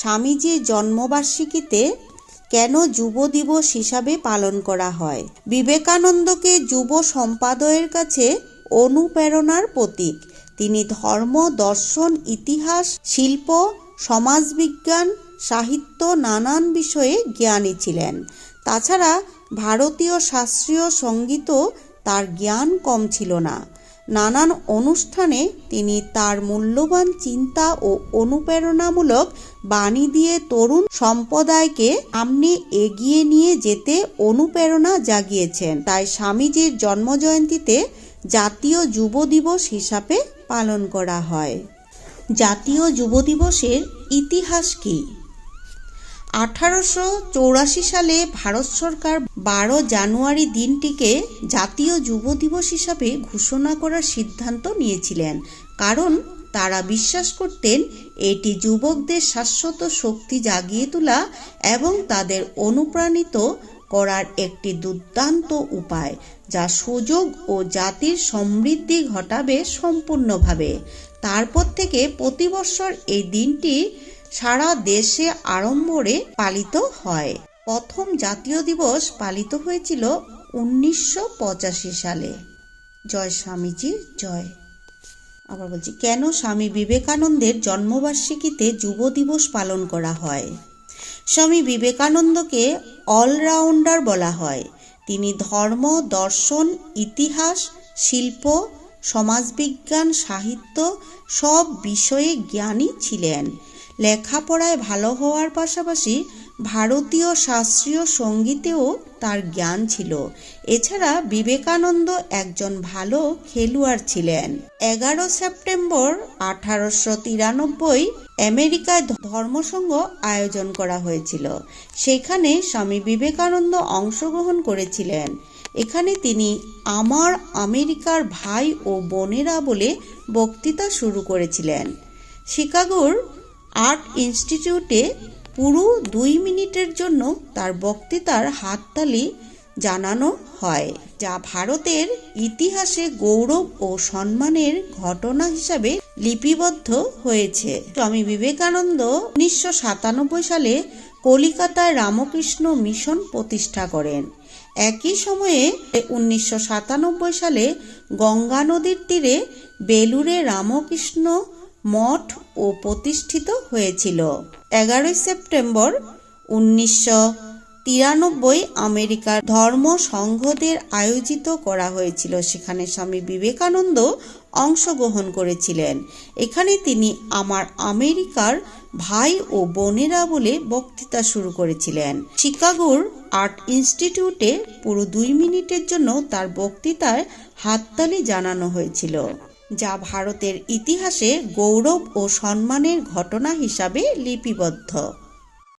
স্বামীজির জন্মবার্ষিকীতে কেন যুব দিবস হিসাবে পালন করা হয়? বিবেকানন্দকে যুব সম্পাদয়ের কাছে অনুপ্রেরণার প্রতীক। তিনি ধর্ম, দর্শন, ইতিহাস, শিল্প, সমাজবিজ্ঞান, সাহিত্য নানান বিষয়ে জ্ঞানী ছিলেন। তাছাড়া ভারতীয় শাস্ত্রীয় সঙ্গীতও তার জ্ঞান কম ছিল না। নানান অনুষ্ঠানে তিনি তার মূল্যবান চিন্তা ও অনুপ্রেরণামূলক বাণী দিয়ে তরুণ সম্প্রদায়কে সামনে এগিয়ে নিয়ে যেতে অনুপ্রেরণা জাগিয়েছেন। তাই স্বামীজির জন্মজয়ন্তীতে জাতীয় যুব দিবস হিসাবে পালন করা হয়। জাতীয় যুব দিবসের ইতিহাস কী? আঠারোশো চৌরাশি সালে ভারত সরকার বারো জানুয়ারি দিনটিকে জাতীয় যুব দিবস হিসাবে ঘোষণা করার সিদ্ধান্ত নিয়েছিলেন। কারণ তারা বিশ্বাস করতেন এটি যুবকদের শাশ্বত শক্তি জাগিয়ে তোলা এবং তাদের অনুপ্রাণিত করার একটি দুর্দান্ত উপায়, যা সুযোগ ও জাতির সমৃদ্ধি ঘটাবে সম্পূর্ণভাবে। তারপর থেকে প্রতি এই দিনটি সারা দেশে আড়ম্বরে পালিত হয়। প্রথম জাতীয় দিবস পালিত হয়েছিল উনিশশো পঁচাশি সালে। জয় স্বামীজি জয়। আবার বলছি, কেন স্বামী বিবেকানন্দের জন্মবার্ষিকীতে যুব দিবস পালন করা হয়? স্বামী বিবেকানন্দকে অলরাউন্ডার বলা হয়। তিনি ধর্ম, দর্শন, ইতিহাস, শিল্প, সমাজবিজ্ঞান, সাহিত্য সব বিষয়ে জ্ঞানী ছিলেন। লেখাপড়ায় ভালো হওয়ার পাশাপাশি ভারতীয় শাস্ত্রীয় সঙ্গীতেও তার জ্ঞান ছিল। এছাড়া বিবেকানন্দ একজন ভালো খেলোয়াড় ছিলেন। এগারো সেপ্টেম্বর আঠারোশো তিরানব্বই আমেরিকায় ধর্মসংঘ আয়োজন করা হয়েছিল। সেখানে স্বামী বিবেকানন্দ অংশগ্রহণ করেছিলেন। এখানে তিনি আমার আমেরিকার ভাই ও বোনেরা বলে বক্তৃতা শুরু করেছিলেন। শিকাগোর আর্ট ইনস্টিটিউটে পুরো দুই মিনিটের জন্য তার বক্তৃতার হাততালি জানানো হয়, যা ভারতের ইতিহাসে গৌরব ও সম্মানের ঘটনা হিসাবে লিপিবদ্ধ হয়েছে। স্বামী বিবেকানন্দ উনিশশো সাতানব্বই সালে কলিকাতায় রামকৃষ্ণ মিশন প্রতিষ্ঠা করেন। একই সময়ে উনিশশো সাতানব্বই সালে গঙ্গা নদীর তীরে বেলুরে রামকৃষ্ণ মঠ ও প্রতিষ্ঠিত হয়েছিল। এগারোই সেপ্টেম্বর উনিশশো তিরানব্বই আমেরিকার ধর্ম সংঘদের আয়োজিত করা হয়েছিল। সেখানে স্বামী বিবেকানন্দ অংশগ্রহণ করেছিলেন। এখানে তিনি আমার আমেরিকার ভাই ও বোনেরা বলে বক্তৃতা শুরু করেছিলেন। শিকাগোর আর্ট ইনস্টিটিউটে পুরো দুই মিনিটের জন্য তার বক্তৃতায় হাততালি জানানো হয়েছিল। যা ভারতের ইতিহাসে গৌরব ও সম্মানের ঘটনা হিসাবে লিপিবদ্ধ।